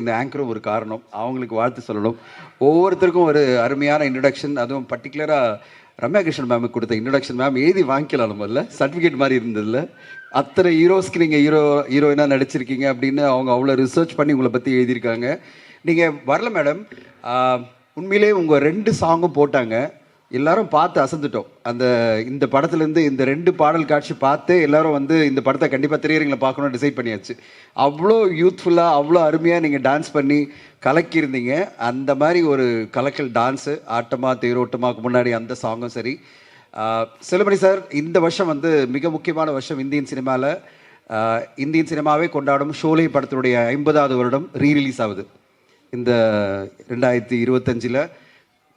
இந்த ஆங்கரும் ஒரு காரணம் அவங்களுக்கு வாழ்த்து சொல்லணும். ஒவ்வொருத்தருக்கும் ஒரு அருமையான இன்ட்ரடக்ஷன் அதுவும் பர்டிகுலராக ரம்யா கிருஷ்ணன் மேமுக்கு கொடுத்த இன்ட்ரடக்ஷன் மேம் எழுதி வாங்கிக்கலாம் நம்மள சர்டிஃபிகேட் மாதிரி இருந்ததில்ல அத்தனை ஹீரோஸ்க்கு நீங்கள் ஹீரோ ஹீரோயினாக நடிச்சிருக்கீங்க அப்படின்னு அவங்க அவ்வளோ ரிசர்ச் பண்ணி உங்களை பற்றி எழுதியிருக்காங்க. நீங்கள் வரல மேடம் உண்மையிலே உங்கள் ரெண்டு சாங்கும் போட்டாங்க. எல்லாரும் பார்த்து அசந்துட்டோம். அந்த இந்த படத்துலேருந்து இந்த ரெண்டு பாடல் காட்சி பார்த்து எல்லாரும் வந்து இந்த படத்தை கண்டிப்பாக திரையரங்களை பார்க்கணும்னு டிசைட் பண்ணியாச்சு. அவ்வளோ யூத்ஃபுல்லாக அவ்வளோ அருமையாக நீங்கள் டான்ஸ் பண்ணி கலக்கியிருந்தீங்க. அந்த மாதிரி ஒரு கலக்கல் டான்ஸு ஆட்டமாக தேரோட்டமாக முன்னாடி அந்த சாங்கும் சரி. செலிபடி சார் இந்த வருஷம் வந்து மிக முக்கியமான வருஷம் இந்தியன் சினிமாவில் இந்தியன் சினிமாவே கொண்டாடும் ஷோலே படத்தினுடைய ஐம்பதாவது வருடம் ரீ ரிலீஸ் ஆகுது. இந்த ரெண்டாயிரத்தி இருபத்தஞ்சில்.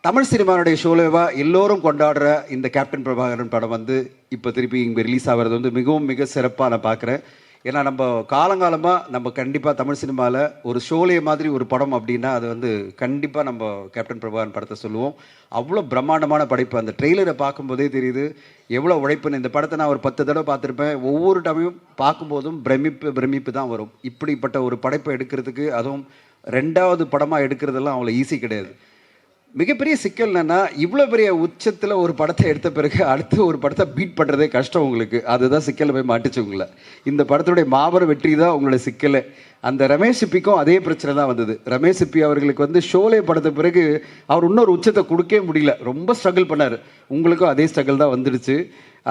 தமிழ் சினிமாவுடைய ஷோலேவா எல்லோரும் கொண்டாடுற இந்த கேப்டன் பிரபாகரன் படம் வந்து இப்போ திருப்பி இங்கே ரிலீஸ் ஆகிறது வந்து மிகவும் மிக சிறப்பாக நான் பார்க்குறேன் ஏன்னா நம்ம காலங்காலமாக நம்ம கண்டிப்பாக தமிழ் சினிமாவில் ஒரு ஷோலே மாதிரி ஒரு படம் அப்படின்னா அது வந்து கண்டிப்பாக நம்ம கேப்டன் பிரபாகரன் படத்தை சொல்லுவோம். அவ்வளோ பிரம்மாண்டமான படைப்பு. அந்த ட்ரெய்லரை பார்க்கும்போதே தெரியுது. எவ்வளோ உழைப்புன்னு. இந்த படத்தை நான் ஒரு பத்து தடவை பார்த்துருப்பேன். ஒவ்வொரு டைமையும் பார்க்கும்போதும் பிரமிப்பு பிரமிப்பு தான் வரும். இப்படிப்பட்ட ஒரு படைப்பை எடுக்கிறதுக்கு அதுவும் ரெண்டாவது படமாக எடுக்கிறதெல்லாம் அவ்வளோ ஈஸி கிடையாது. மிகப்பெரிய சிக்கல் என்னென்னா இவ்வளோ பெரிய உச்சத்தில் ஒரு படத்தை எடுத்த பிறகு அடுத்து ஒரு படத்தை பீட் பண்ணுறதே கஷ்டம் உங்களுக்கு. அதுதான் சிக்கலில் போய் மாட்டுச்சு உங்களை. இந்த படத்துடைய மாபெரும் வெற்றி தான் உங்களோட சிக்கல். அந்த ரமேஷ் சிப்பிக்கும் அதே பிரச்சனை தான் வந்தது. ரமேஷ் சிப்பி அவர்களுக்கு வந்து ஷோலே படத்த பிறகு அவர் இன்னொரு உச்சத்தை கொடுக்கவே முடியல. ரொம்ப ஸ்ட்ரகிள் பண்ணார். உங்களுக்கும் அதே ஸ்ட்ரகிள் தான் வந்துடுச்சு.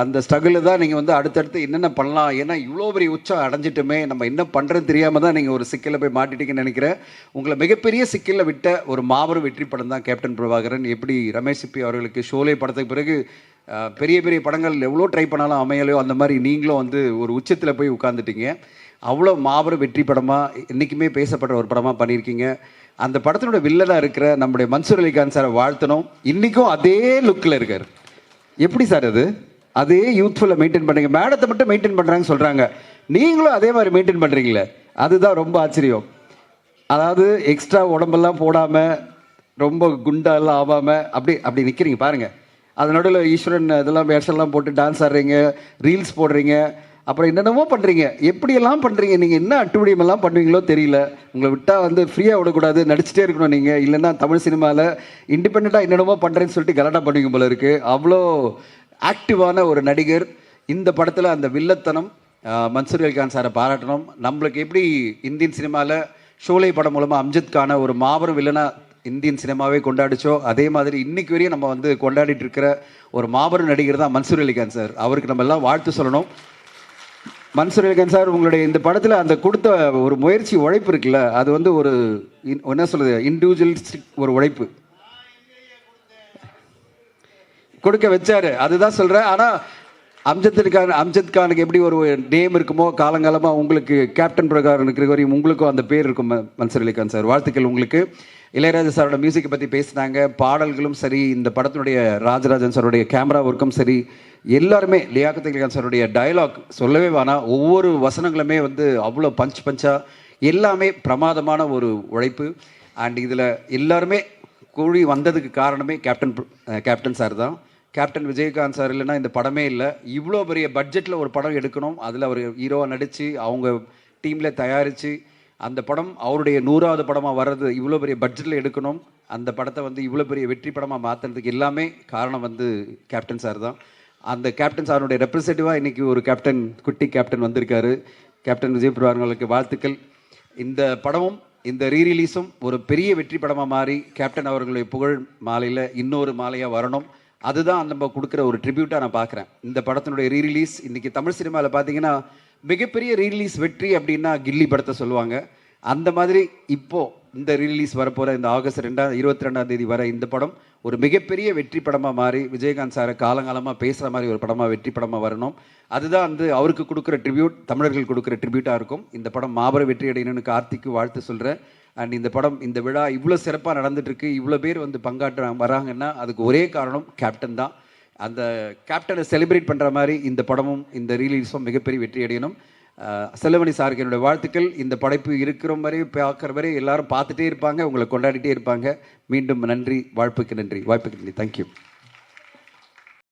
அந்த ஸ்ட்ரகிளில் தான் நீங்கள் வந்து அடுத்தடுத்து என்னென்ன பண்ணலாம்? ஏன்னா இவ்வளோ பெரிய உச்சம் அடைஞ்சிட்டுமே நம்ம என்ன பண்ணுறதுன்னு தெரியாமல் தான் நீங்கள் ஒரு சிக்கலில் போய் மாட்டிட்டீங்கன்னு நினைக்கிறேன். உங்களை மிகப்பெரிய சிக்கலில் விட்ட ஒரு மாபெரும் வெற்றி படம் தான் கேப்டன் பிரபாகரன் எப்படி ரமேஷ் சிப்பி அவர்களுக்கு ஷோலே படத்துக்கு பிறகு பெரிய பெரிய படங்கள் எவ்வளோ ட்ரை பண்ணாலும் அமையலையோ அந்த மாதிரி நீங்களும் வந்து ஒரு உச்சத்தில் போய் உட்காந்துட்டீங்க அவ்வளோ மாபெரும் வெற்றி படமாக என்றைக்குமே பேசப்படுற ஒரு படமாக பண்ணியிருக்கீங்க. அந்த படத்தினோட வில்லனாக இருக்கிற நம்முடைய மன்சூர் அலிகான் சாரை வாழ்த்தணும். இன்றைக்கும் அதே லுக்கில் இருக்கார். எப்படி சார் அது? அதே யூத்ஃபுல்லாக மெயின்டைன் பண்ணுறீங்க மேடத்தை மட்டும் மெயின்டைன் பண்ணுறாங்கன்னு சொல்கிறாங்க நீங்களும் அதே மாதிரி மெயின்டைன் பண்ணுறீங்களே அதுதான் ரொம்ப ஆச்சரியம். அதாவது எக்ஸ்ட்ரா உடம்பெல்லாம் போடாமல் ரொம்ப குண்டாலாம் ஆகாமல் அப்படி அப்படி நிற்கிறீங்க பாருங்கள் அது நடுவில் ஈஸ்வரன் இதெல்லாம் வேஷெல்லாம் போட்டு டான்ஸ் ஆடுறீங்க ரீல்ஸ் போடுறீங்க அப்புறம் என்னென்னமோ பண்ணுறீங்க எப்படியெல்லாம் பண்ணுறீங்க நீங்கள் என்ன அட்டுவடியமெல்லாம் பண்ணுவீங்களோ தெரியல. உங்களை விட்டால் வந்து ஃப்ரீயாக விடக்கூடாது நடிச்சிட்டே இருக்கணும் நீங்கள் இல்லைன்னா தமிழ் சினிமாவில் இண்டிபெண்ட்டாக என்னென்னமோ பண்ணுறேன்னு சொல்லிட்டு கலாட்டா பண்ணுவீங்க போல இருக்குது அவ்வளோ ஆக்டிவான ஒரு நடிகர். இந்த படத்தில் அந்த வில்லத்தனம் மன்சூர் அலிகான் சாரை பாராட்டணும். நம்மளுக்கு எப்படி இந்தியன் சினிமாவில் ஷோலை படம் மூலமாக அம்ஜத் ஒரு மாபெரும் வில்லனாக இந்தியன் சினிமாவே கொண்டாடிச்சோ அதே மாதிரி இன்னைக்கு வரையும் நம்ம வந்து கொண்டாடிட்டு இருக்கிற ஒரு மாபெரும் நடிகர் தான் மன்சூர் அலிகான் சார். அவருக்கு நம்ம எல்லாம் வாழ்த்து சொல்லணும். மன்சூர் அலிகான் சார் உங்களுடைய இந்த படத்தில் அந்த கொடுத்த ஒரு முயற்சி உழைப்பு இருக்குல்ல அது வந்து ஒரு இன்- என்ன சொல்றது இண்டிவிஜுவலிஸ்டிக் ஒரு உழைப்பு. கொடுக்க வச்சாரு. அதுதான் சொல்றேன். ஆனா அம்ஜத் கான் அம்ஜத் கானுக்கு எப்படி ஒரு நேம் இருக்குமோ காலங்காலமா உங்களுக்கு கேப்டன் பிரகாரம் இருக்கிற வரையும் உங்களுக்கும் அந்த பேர் இருக்கும் மன்சரலிகான் அலிகான் சார். வாழ்த்துக்கள் உங்களுக்கு. இளையராஜா சாரோட மியூசிக்கை பற்றி பேசினாங்க. பாடல்களும் சரி இந்த படத்தினுடைய ராஜராஜன் சாருடைய கேமரா ஒர்க்கும் சரி எல்லாருமே லியாக்கத் அலி சாருடைய டயலாக் சொல்லவே வேணாம் ஒவ்வொரு வசனங்களுமே வந்து அவ்வளோ பஞ்ச் பஞ்சாக எல்லாமே பிரமாதமான ஒரு உழைப்பு. அண்ட் இதில் எல்லாருமே கூழி வந்ததுக்கு காரணமே கேப்டன் கேப்டன் சார் தான். கேப்டன் விஜயகாந்த் சார் இல்லைன்னா இந்த படமே இல்லை. இவ்வளோ பெரிய பட்ஜெட்டில் ஒரு படம் எடுக்கணும். அதில் அவர் ஹீரோவாக நடித்து அவங்க டீமில் தயாரித்து அந்த படம் அவருடைய நூறாவது படமாக வர்றது இவ்வளோ பெரிய பட்ஜெட்டில் எடுக்கணும். அந்த படத்தை வந்து இவ்வளோ பெரிய வெற்றி படமாக மாற்றுறதுக்கு எல்லாமே காரணம் வந்து கேப்டன் சார் தான். அந்த கேப்டன் சாருடைய ரெப்ரசன்டேட்டிவாக இன்றைக்கி ஒரு கேப்டன் குட்டி கேப்டன் வந்திருக்காரு. கேப்டன் விஜய் பிரபாகர்களுக்கு வாழ்த்துக்கள். இந்த படமும் இந்த ரீரிலீஸும் ஒரு பெரிய வெற்றி படமாக மாறி கேப்டன் அவர்களுடைய புகழ் மாலையில் இன்னொரு மாலையாக வரணும். அதுதான் நம்ம கொடுக்குற ஒரு ட்ரிபியூட்டாக நான் பார்க்குறேன். இந்த படத்தினுடைய ரீரிலீஸ் இன்றைக்கி தமிழ் சினிமாவில் பார்த்தீங்கன்னா மிகப்பெரிய ரீரிலீஸ் வெற்றி அப்படின்னா கில்லி படத்தை சொல்லுவாங்க. அந்த மாதிரி இப்போது இந்த ரிலீஸ் வரப்போகிற இந்த ஆகஸ்ட் ரெண்டாம் இருபத்தி ரெண்டாம் தேதி வர இந்த படம் ஒரு மிகப்பெரிய வெற்றி படமாக மாறி விஜயகாந்த் சாரை காலங்காலமாக பேசுகிற மாதிரி ஒரு படமாக வெற்றி படமாக வரணும். அதுதான் வந்து அவருக்கு கொடுக்குற ட்ரிபியூட் தமிழர்கள் கொடுக்குற ட்ரிபியூட்டாக இருக்கும். இந்த படம் மாபெரும் வெற்றி அடையணும்னு கார்த்திக்கு வாழ்த்து சொல்கிறேன் அண்ட் இந்த படம் இந்த விழா இவ்வளோ சிறப்பாக நடந்துட்டுருக்கு இவ்வளோ பேர் வந்து பங்காற்ற வராங்கன்னா அதுக்கு ஒரே காரணம் கேப்டன் தான். அந்த கேப்டனை செலிப்ரேட் பண்ணுற மாதிரி இந்த படமும் இந்த ரீலீஸும் மிகப்பெரிய வெற்றி அடையணும். செல்லமணி சாருக்கு என்னுடைய வாழ்த்துக்கள். இந்த படைப்பு இருக்கிற வரை பார்க்குற வரை எல்லாரும் பார்த்துட்டே இருப்பாங்க உங்களை கொண்டாடிட்டே இருப்பாங்க. மீண்டும் நன்றி வாழ்ப்புக்கு நன்றி வாய்ப்புக்கு நன்றி. தேங்க்யூ